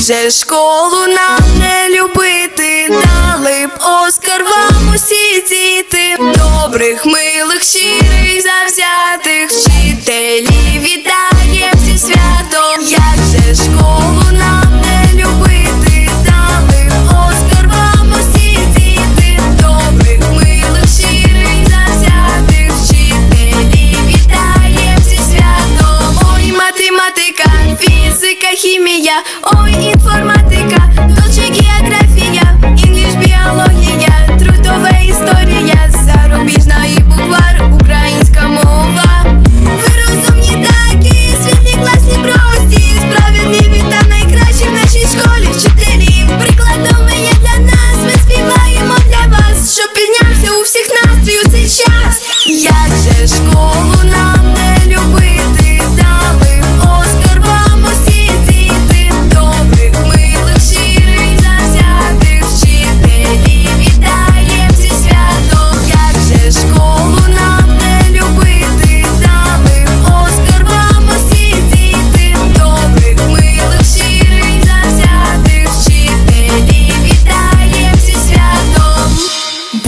Вже школу нам не любити, дали б оскар вам усі діти, добрих, милих, щирих, завзятих. Kimya, hoy informática.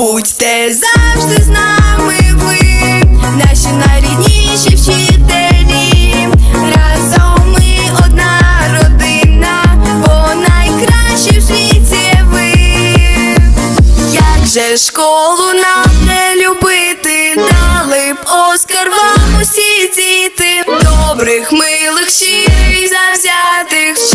Будьте завжди з нами ви, наші найрідніші вчителі. Разом ми одна родина, бо найкращі в світі ви. Як же школу нам не любити, дали б оскар вам усі діти, добрих, милих, щирих, завзятих.